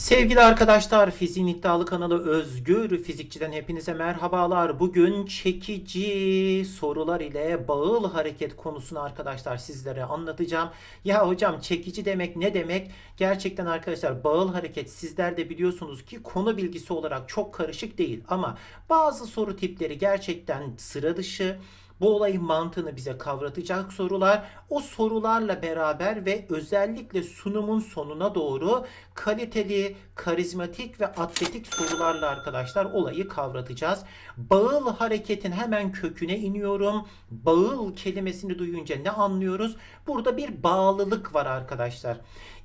Sevgili arkadaşlar, Fiziğin iddialı kanalı Özgür Fizikçi'den hepinize merhabalar. Bugün çekici sorular ile bağıl hareket konusunu arkadaşlar sizlere anlatacağım. Ya hocam çekici demek ne demek? Gerçekten arkadaşlar bağıl hareket sizler de biliyorsunuz ki konu bilgisi olarak çok karışık değil. Ama bazı soru tipleri gerçekten sıra dışı. Bu olayın mantığını bize kavratacak sorular. O sorularla beraber ve özellikle sunumun sonuna doğru kaliteli, karizmatik ve atletik sorularla arkadaşlar olayı kavratacağız. Bağıl hareketin hemen köküne iniyorum. Bağıl kelimesini duyunca ne anlıyoruz? Burada bir bağlılık var arkadaşlar.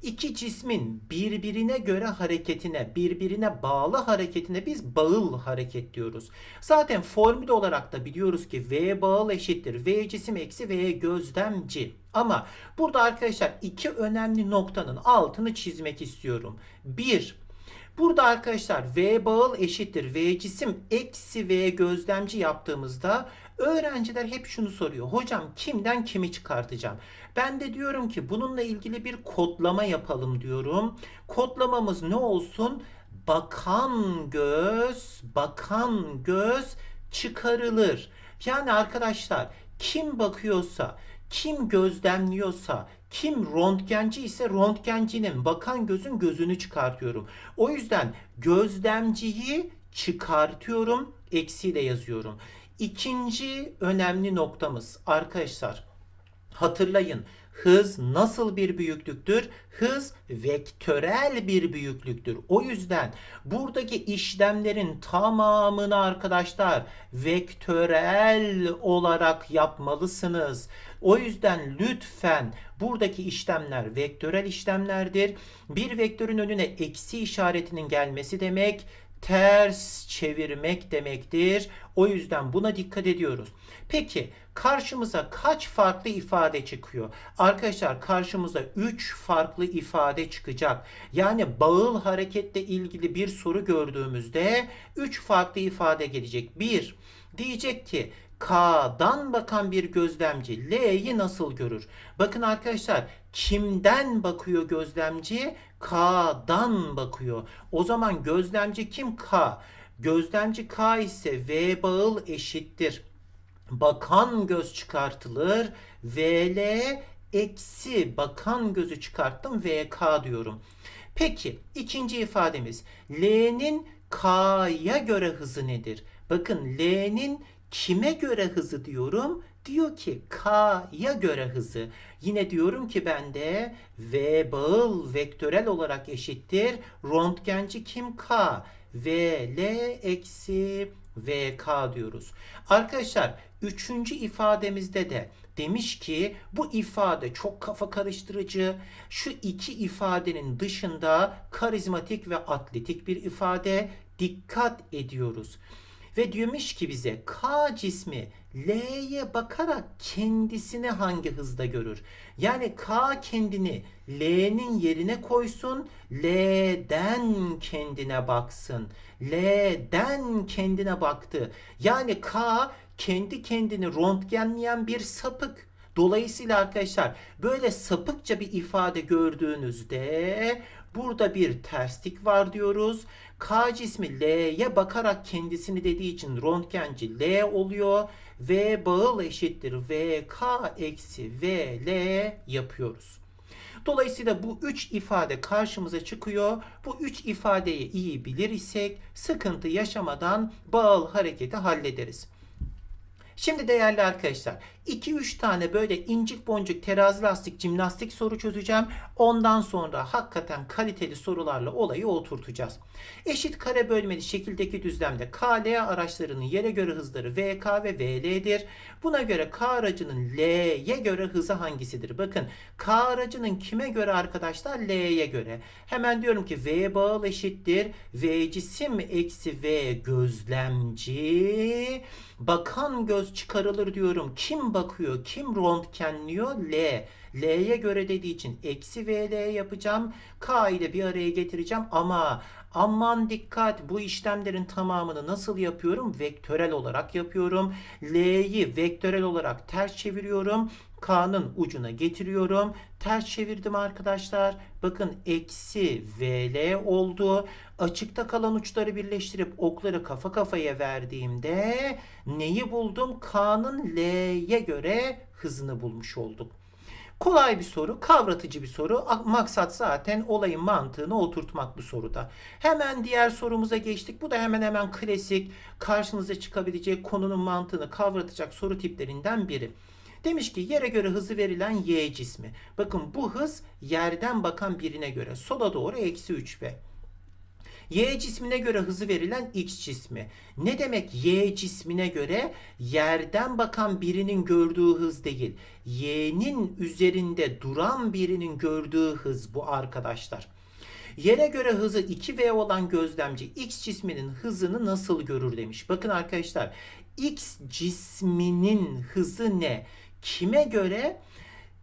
İki cismin birbirine göre hareketine, birbirine bağlı hareketine biz bağıl hareket diyoruz. Zaten formül olarak da biliyoruz ki V bağıl eşittir. V cisim eksi V gözlemci. Ama burada arkadaşlar iki önemli noktanın altını çizmek istiyorum. Bir, Burada arkadaşlar V bağıl eşittir V cisim eksi V gözlemci yaptığımızda öğrenciler hep şunu soruyor. Hocam kimden kimi çıkartacağım? Ben de diyorum ki bununla ilgili bir kodlama yapalım diyorum. Kodlamamız ne olsun? Bakan göz, bakan göz çıkarılır. Yani arkadaşlar kim bakıyorsa, kim gözlemliyorsa, kim röntgenci ise röntgencinin bakan gözün gözünü çıkartıyorum. O yüzden gözlemciyi çıkartıyorum, eksiyle yazıyorum. İkinci önemli noktamız arkadaşlar hatırlayın hız nasıl bir büyüklüktür? Hız vektörel bir büyüklüktür. O yüzden buradaki işlemlerin tamamını arkadaşlar vektörel olarak yapmalısınız. O yüzden lütfen buradaki işlemler vektörel işlemlerdir. Bir vektörün önüne eksi işaretinin gelmesi demek ters çevirmek demektir. O yüzden buna dikkat ediyoruz. Peki karşımıza kaç farklı ifade çıkıyor? Arkadaşlar karşımıza 3 farklı ifade çıkacak. Yani bağıl hareketle ilgili bir soru gördüğümüzde 3 farklı ifade gelecek. 1. Diyecek ki K'dan bakan bir gözlemci L'yi nasıl görür? Bakın arkadaşlar kimden bakıyor gözlemci? K'dan bakıyor. O zaman gözlemci kim? K. Gözlemci K ise V bağıl eşittir. Bakan göz çıkartılır. VL eksi bakan gözü çıkarttım VK diyorum. Peki ikinci ifademiz L'nin K'ya göre hızı nedir? Bakın L'nin kime göre hızı diyorum? Diyor ki K'ya göre hızı. Yine diyorum ki ben de V bağıl vektörel olarak eşittir. Röntgenci kim? K. VL eksi VK diyoruz. Arkadaşlar üçüncü ifademizde de demiş ki bu ifade çok kafa karıştırıcı. Şu iki ifadenin dışında karizmatik ve atletik bir ifade dikkat ediyoruz. Ve diyormuş ki bize K cismi L'ye bakarak kendisini hangi hızda görür? Yani K kendini L'nin yerine koysun, L'den kendine baksın. L'den kendine baktı. Yani K kendi kendini röntgenleyen bir sapık. Dolayısıyla arkadaşlar böyle sapıkça bir ifade gördüğünüzde burada bir terslik var diyoruz. K cismi L'ye bakarak kendisini dediği için röntgenci L oluyor. V bağıl eşittir VK eksi VL yapıyoruz. Dolayısıyla bu üç ifade karşımıza çıkıyor. Bu üç ifadeyi iyi bilir isek sıkıntı yaşamadan bağıl hareketi hallederiz. Şimdi değerli arkadaşlar 2-3 tane böyle incik boncuk terazi lastik jimnastik soru çözeceğim. Ondan sonra hakikaten kaliteli sorularla olayı oturtacağız. Eşit kare bölmeli şekildeki düzlemde KL araçlarının yere göre hızları VK ve VL'dir. Buna göre K aracının L'ye göre hızı hangisidir? Bakın K aracının kime göre arkadaşlar? L'ye göre. Hemen diyorum ki V bağıl eşittir. V cisim eksi V gözlemci. Bakan göz çıkarılır diyorum. Kim bakıyor? Kim röntgenliyor? L. L'ye göre dediği için eksi VL yapacağım. K ile bir araya getireceğim ama aman dikkat bu işlemlerin tamamını nasıl yapıyorum? Vektörel olarak yapıyorum. L'yi vektörel olarak ters çeviriyorum. K'nın ucuna getiriyorum. Ters çevirdim arkadaşlar. Bakın eksi VL oldu. Açıkta kalan uçları birleştirip okları kafa kafaya verdiğimde neyi buldum? K'nın L'ye göre hızını bulmuş olduk. Kolay bir soru, kavratıcı bir soru. A- Maksat zaten olayın mantığını oturtmak bu soruda. Hemen diğer sorumuza geçtik. Bu da hemen hemen klasik, karşınıza çıkabilecek konunun mantığını kavratacak soru tiplerinden biri. Demiş ki yere göre hızı verilen y cismi. Bakın bu hız yerden bakan birine göre sola doğru eksi 3v. Y cismine göre hızı verilen X cismi. Ne demek Y cismine göre? Yerden bakan birinin gördüğü hız değil. Y'nin üzerinde duran birinin gördüğü hız bu arkadaşlar. Yere göre hızı 2v olan gözlemci X cisminin hızını nasıl görür demiş. Bakın arkadaşlar X cisminin hızı ne? Kime göre?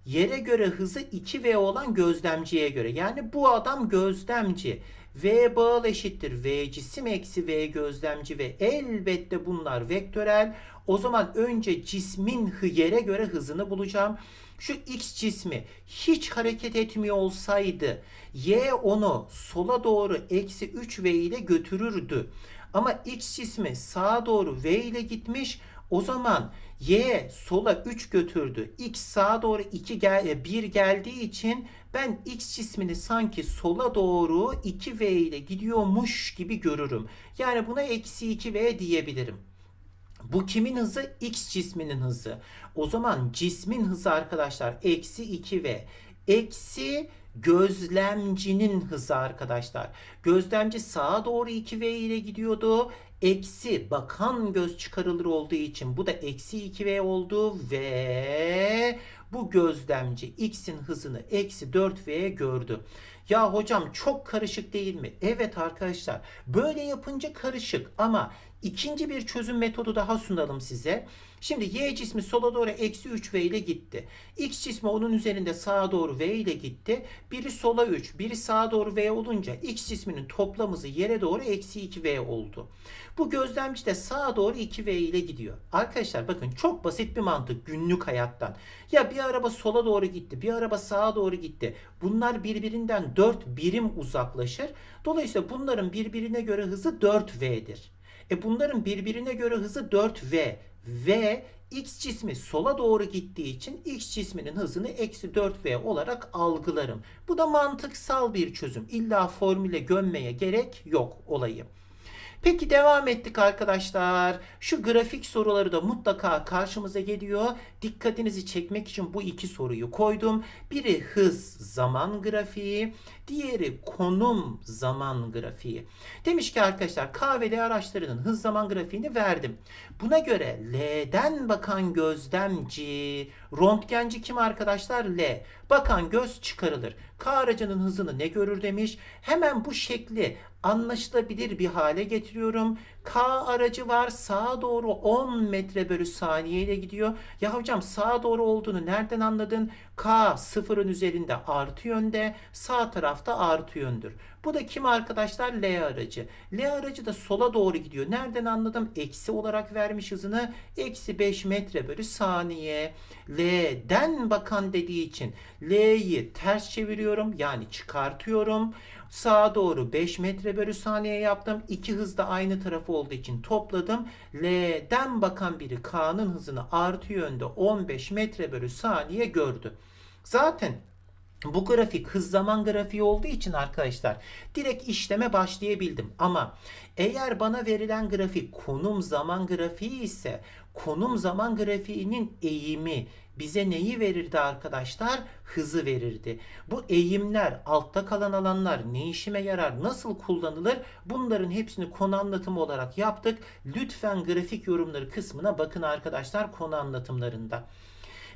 Yere göre hızı 2v olan gözlemciye göre. Yani bu adam gözlemci. V bağıl eşittir V cisim eksi V gözlemci ve elbette bunlar vektörel. O zaman önce cismin yere göre hızını bulacağım. Şu X cismi hiç hareket etmiyor olsaydı Y onu sola doğru eksi 3V ile götürürdü. Ama X cismi sağa doğru V ile gitmiş. O zaman Y sola 3 götürdü. X sağa doğru 2 gel 1 geldiği için ben X cismini sanki sola doğru 2V ile gidiyormuş gibi görürüm. Yani buna eksi 2V diyebilirim. Bu kimin hızı? X cisminin hızı. O zaman cismin hızı arkadaşlar eksi 2V. Eksi gözlemcinin hızı arkadaşlar. Gözlemci sağa doğru 2V ile gidiyordu. Eksi bakan göz çıkarılır olduğu için bu da eksi 2V oldu ve bu gözlemci X'in hızını eksi 4V gördü. Ya hocam çok karışık değil mi? Evet arkadaşlar böyle yapınca karışık ama ikinci bir çözüm metodu daha sunalım size. Şimdi Y cismi sola doğru eksi 3V ile gitti. X cismi onun üzerinde sağa doğru V ile gitti. Biri sola 3, biri sağa doğru V olunca X cisminin toplam hızı yere doğru eksi 2V oldu. Bu gözlemci de sağa doğru 2V ile gidiyor. Arkadaşlar bakın çok basit bir mantık günlük hayattan. Ya bir araba sola doğru gitti, bir araba sağa doğru gitti. Bunlar birbirinden 4 birim uzaklaşır. Dolayısıyla bunların birbirine göre hızı 4V'dir. E bunların birbirine göre hızı 4V ve X cismi sola doğru gittiği için X cisminin hızını eksi 4V olarak algılarım. Bu da mantıksal bir çözüm. İlla formüle gömmeye gerek yok olayı. Peki devam ettik arkadaşlar. Şu grafik soruları da mutlaka karşımıza geliyor. Dikkatinizi çekmek için bu iki soruyu koydum. Biri hız zaman grafiği, diğeri konum zaman grafiği. Demiş ki arkadaşlar K araçlarının hız zaman grafiğini verdim. Buna göre L'den bakan gözlemci, röntgenci kim arkadaşlar? L. Bakan göz çıkarılır. K aracının hızını ne görür demiş. Hemen bu şekli anlaşılabilir bir hale getiriyorum. K aracı var sağa doğru 10 metre bölü saniye ile gidiyor. Ya hocam sağa doğru olduğunu nereden anladın? K sıfırın üzerinde artı yönde sağ tarafta artı yöndür. Bu da kim arkadaşlar? L aracı. L aracı da sola doğru gidiyor. Nereden anladım? Eksi olarak vermiş hızını. Eksi 5 metre bölü saniye. L'den bakan dediği için L'yi ters çeviriyorum. Yani çıkartıyorum. Sağa doğru 5 metre bölü saniye yaptım. İki hız da aynı tarafı olduğu için topladım. L'den bakan biri K'nın hızını artı yönde 15 metre bölü saniye gördü. Zaten bu grafik hız zaman grafiği olduğu için arkadaşlar direkt işleme başlayabildim. Ama eğer bana verilen grafik konum zaman grafiği ise konum zaman grafiğinin eğimi bize neyi verirdi arkadaşlar? Hızı verirdi. Bu eğimler, altta kalan alanlar ne işime yarar, nasıl kullanılır? Bunların hepsini konu anlatımı olarak yaptık. Lütfen grafik yorumları kısmına bakın arkadaşlar konu anlatımlarında.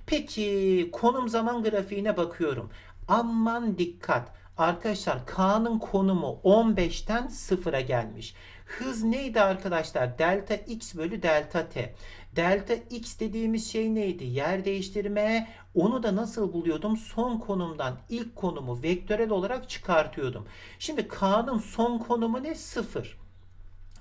Peki konum zaman grafiğine bakıyorum. Aman dikkat. Arkadaşlar K'nın konumu 15'ten 0'a gelmiş. Hız neydi arkadaşlar? Delta x bölü delta t. Delta x dediğimiz şey neydi? Yer değiştirme. Onu da nasıl buluyordum? Son konumdan ilk konumu vektörel olarak çıkartıyordum. Şimdi K'nın son konumu ne? 0.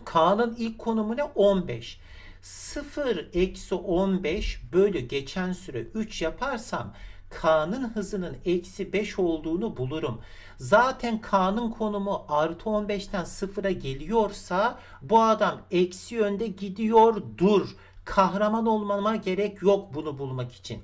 K'nın ilk konumu ne? 15. 0 eksi 15 bölü geçen süre 3 yaparsam K'nın hızının eksi 5 olduğunu bulurum. Zaten K'nın konumu artı 15'ten sıfıra geliyorsa bu adam eksi yönde gidiyordur. Kahraman olmama gerek yok bunu bulmak için.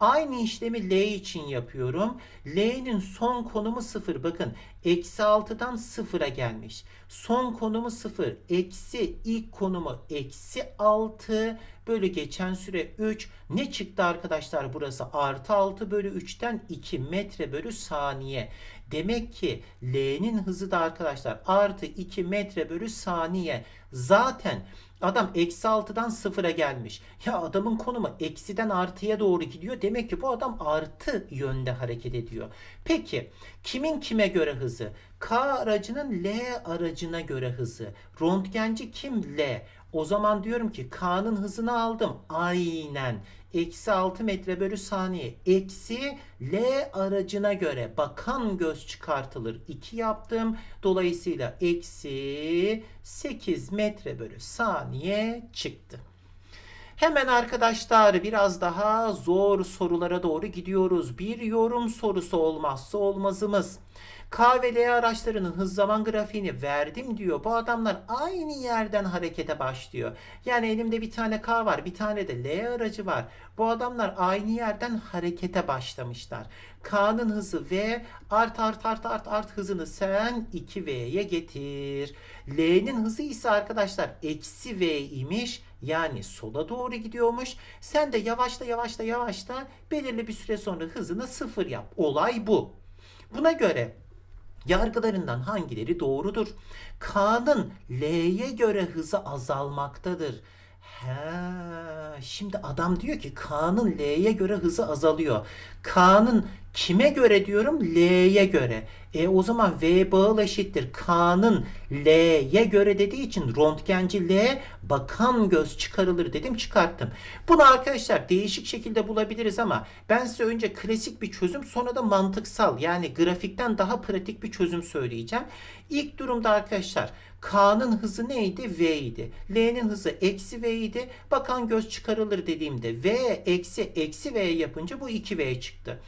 Aynı işlemi L için yapıyorum. L'nin son konumu 0. Bakın eksi 6'dan 0'a gelmiş. Son konumu 0. Eksi ilk konumu eksi 6 bölü geçen süre 3. Ne çıktı arkadaşlar burası? Artı 6 bölü 3'ten 2 metre bölü saniye. Demek ki L'nin hızı da arkadaşlar artı 2 metre bölü saniye. Zaten adam eksi 6'dan 0'a gelmiş. Ya adamın konumu eksiden artıya doğru gidiyor. Demek ki bu adam artı yönde hareket ediyor. Peki kimin kime göre hızı? K aracının L aracına göre hızı. Röntgenci kim? L. O zaman diyorum ki K'nın hızını aldım. Aynen. Eksi 6 metre bölü saniye. Eksi L aracına göre bakan göz çıkartılır. 2 yaptım. Dolayısıyla eksi 8 metre bölü saniye çıktı. Hemen arkadaşlar biraz daha zor sorulara doğru gidiyoruz. Bir yorum sorusu olmazsa olmazımız. K ve L araçlarının hız zaman grafiğini verdim diyor. Bu adamlar aynı yerden harekete başlıyor. Yani elimde bir tane K var, bir tane de L aracı var. Bu adamlar aynı yerden harekete başlamışlar. K'nın hızı V art art art art art hızını sen 2V'ye getir. L'nin hızı ise arkadaşlar eksi V imiş. Yani sola doğru gidiyormuş. Sen de yavaşla yavaşla yavaşla belirli bir süre sonra hızını sıfır yap. Olay bu. Buna göre yargılarından hangileri doğrudur? K'nın L'ye göre hızı azalmaktadır. He, şimdi adam diyor ki K'nın L'ye göre hızı azalıyor. K'nın kime göre diyorum? L'ye göre. E o zaman V bağıl eşittir. K'nın L'ye göre dediği için röntgenci L bakan göz çıkarılır dedim çıkarttım. Bunu arkadaşlar değişik şekilde bulabiliriz ama ben size önce klasik bir çözüm sonra da mantıksal yani grafikten daha pratik bir çözüm söyleyeceğim. İlk durumda arkadaşlar K'nın hızı neydi? V idi. L'nin hızı eksi V idi. Bakan göz çıkarılır dediğimde V eksi eksi V yapınca bu 2V çıktı.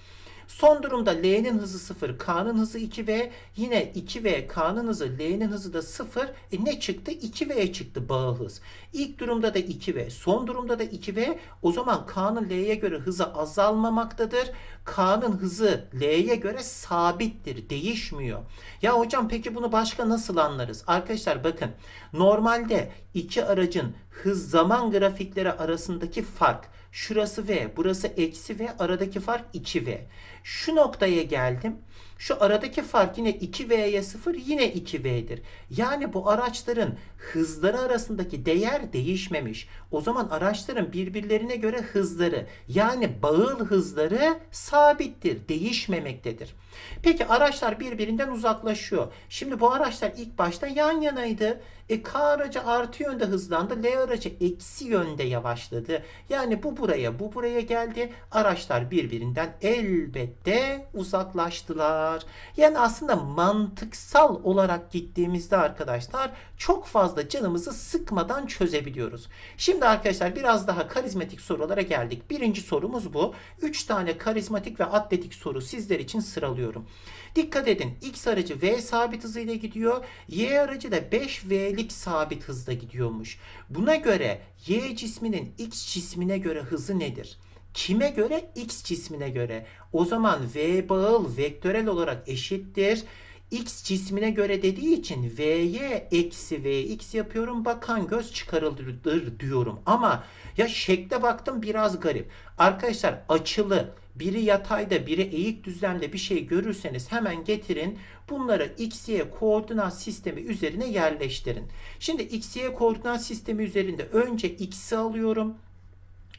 Son durumda L'nin hızı 0, K'nın hızı 2V. Yine 2V, K'nın hızı, L'nin hızı da 0. E ne çıktı? 2V çıktı bağ hız. İlk durumda da 2V, son durumda da 2V. O zaman K'nın L'ye göre hızı azalmamaktadır. K'nın hızı L'ye göre sabittir, değişmiyor. Ya hocam peki bunu başka nasıl anlarız? Arkadaşlar bakın normalde iki aracın hız zaman grafikleri arasındaki fark şurası V, burası eksi V, aradaki fark 2V. Şu noktaya geldim. Şu aradaki fark yine 2V'ye 0 yine 2V'dir. Yani bu araçların hızları arasındaki değer değişmemiş. O zaman araçların birbirlerine göre hızları yani bağıl hızları sabittir, değişmemektedir. Peki araçlar birbirinden uzaklaşıyor. Şimdi bu araçlar ilk başta yan yanaydı. E K aracı artı yönde hızlandı. L aracı eksi yönde yavaşladı. Yani bu buraya bu buraya geldi. Araçlar birbirinden elbette uzaklaştılar. Yani aslında mantıksal olarak gittiğimizde arkadaşlar çok fazla canımızı sıkmadan çözebiliyoruz. Şimdi arkadaşlar biraz daha karizmatik sorulara geldik. Birinci sorumuz bu. 3 tane karizmatik ve atletik soru sizler için sıralıyorum. Dikkat edin. X aracı V sabit hızıyla gidiyor. Y aracı da 5V'lik sabit hızla gidiyormuş. Buna göre Y cisminin X cismine göre hızı nedir? Kime göre? X cismine göre. O zaman V bağıl vektörel olarak eşittir. X cismine göre dediği için V'ye eksi Vx yapıyorum. Bakan göz çıkarılır diyorum. Ama ya şekle baktım biraz garip. Arkadaşlar açılı biri yatayda biri eğik düzlemde bir şey görürseniz hemen getirin. Bunları x, y koordinat sistemi üzerine yerleştirin. Şimdi x, y koordinat sistemi üzerinde önce x'i alıyorum.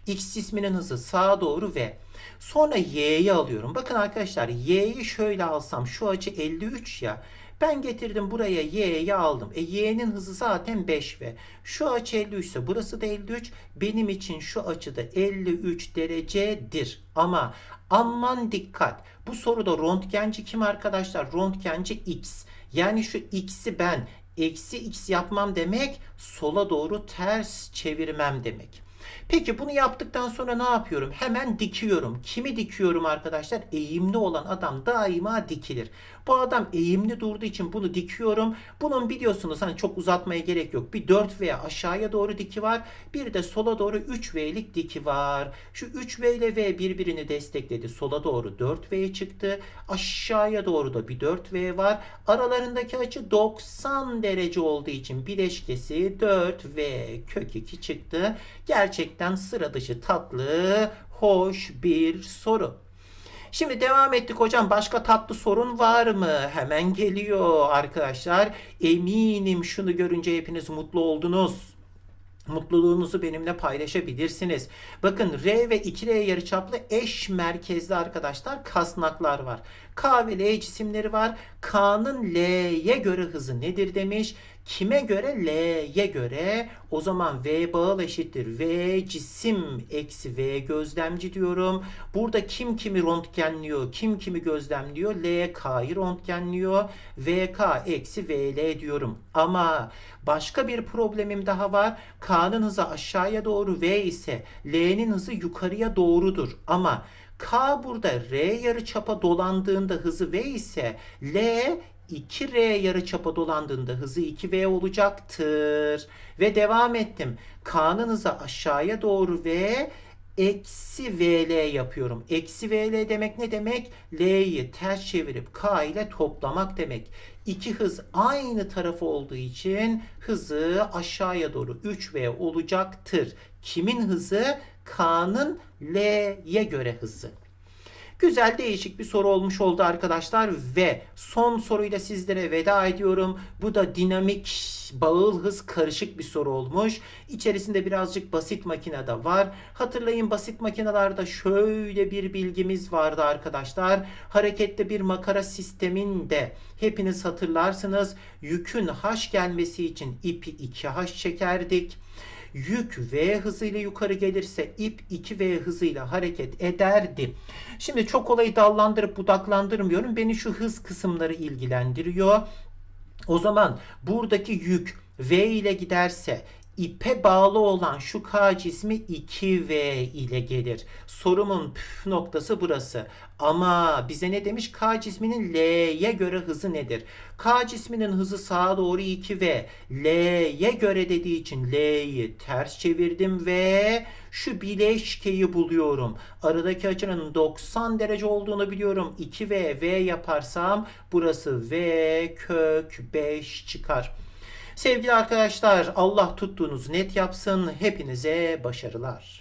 X cisminin hızı sağa doğru v. Sonra y'yi alıyorum. Bakın arkadaşlar y'yi şöyle alsam şu açı 53 ya. Ben getirdim buraya y'yi aldım. E y'nin hızı zaten 5 ve şu açı 53 ise burası da 53. Benim için şu açıda 53 derecedir. Ama aman dikkat. Bu soruda röntgenci kim arkadaşlar? Röntgenci x. Yani şu x'i ben Eksi x yapmam demek sola doğru ters çevirmem demek. Peki bunu yaptıktan sonra ne yapıyorum? Hemen dikiyorum. Kimi dikiyorum arkadaşlar? Eğimli olan adam daima dikilir. Bu adam eğimli durduğu için bunu dikiyorum. Bunun biliyorsunuz hani çok uzatmaya gerek yok. Bir 4 veya aşağıya doğru diki var. Bir de sola doğru 3V'lik diki var. Şu 3V ile V birbirini destekledi. Sola doğru 4V çıktı. Aşağıya doğru da bir 4V var. Aralarındaki açı 90 derece olduğu için bileşkesi 4V kök 2 çıktı. Gerçekten sıra dışı tatlı, hoş bir soru. Şimdi devam ettik hocam. Başka tatlı sorun var mı? Hemen geliyor arkadaşlar. Eminim şunu görünce hepiniz mutlu oldunuz. Mutluluğunuzu benimle paylaşabilirsiniz. Bakın R ve 2R yarıçaplı eş merkezli arkadaşlar kasnaklar var. K ve L cisimleri var. K'nın L'ye göre hızı nedir demiş. Kime göre? L'ye göre. O zaman V bağıl eşittir. V cisim eksi V gözlemci diyorum. Burada kim kimi röntgenliyor? Kim kimi gözlemliyor? L K'yı röntgenliyor. VK eksi VL diyorum. Ama başka bir problemim daha var. K'nın hızı aşağıya doğru V ise L'nin hızı yukarıya doğrudur. Ama K burada R yarıçapa dolandığında hızı V ise L 2R yarıçapa dolandığında hızı 2V olacaktır. Ve devam ettim. K'nın aşağıya doğru ve eksi VL yapıyorum. Eksi VL demek ne demek? L'yi ters çevirip K ile toplamak demek. İki hız aynı tarafı olduğu için hızı aşağıya doğru 3V olacaktır. Kimin hızı? K'nın L'ye göre hızı. Güzel değişik bir soru olmuş oldu arkadaşlar ve son soruyla sizlere veda ediyorum. Bu da dinamik bağıl hız karışık bir soru olmuş. İçerisinde birazcık basit makine de var. Hatırlayın basit makinelerde şöyle bir bilgimiz vardı arkadaşlar. Harekette bir makara sisteminde hepiniz hatırlarsınız. Yükün h gelmesi için ipi 2h çekerdik. Yük V hızıyla yukarı gelirse ip 2V hızıyla hareket ederdi. Şimdi çok olayı dallandırıp budaklandırmıyorum. Beni şu hız kısımları ilgilendiriyor. O zaman buradaki yük V ile giderse ipe bağlı olan şu K cismi 2V ile gelir. Sorumun püf noktası burası. Ama bize ne demiş? K cisminin L'ye göre hızı nedir? K cisminin hızı sağa doğru 2V. L'ye göre dediği için L'yi ters çevirdim ve şu bileşkeyi buluyorum. Aradaki açının 90 derece olduğunu biliyorum. 2V V yaparsam burası V kök 5 çıkar. Sevgili arkadaşlar Allah tuttuğunuz net yapsın. Hepinize başarılar.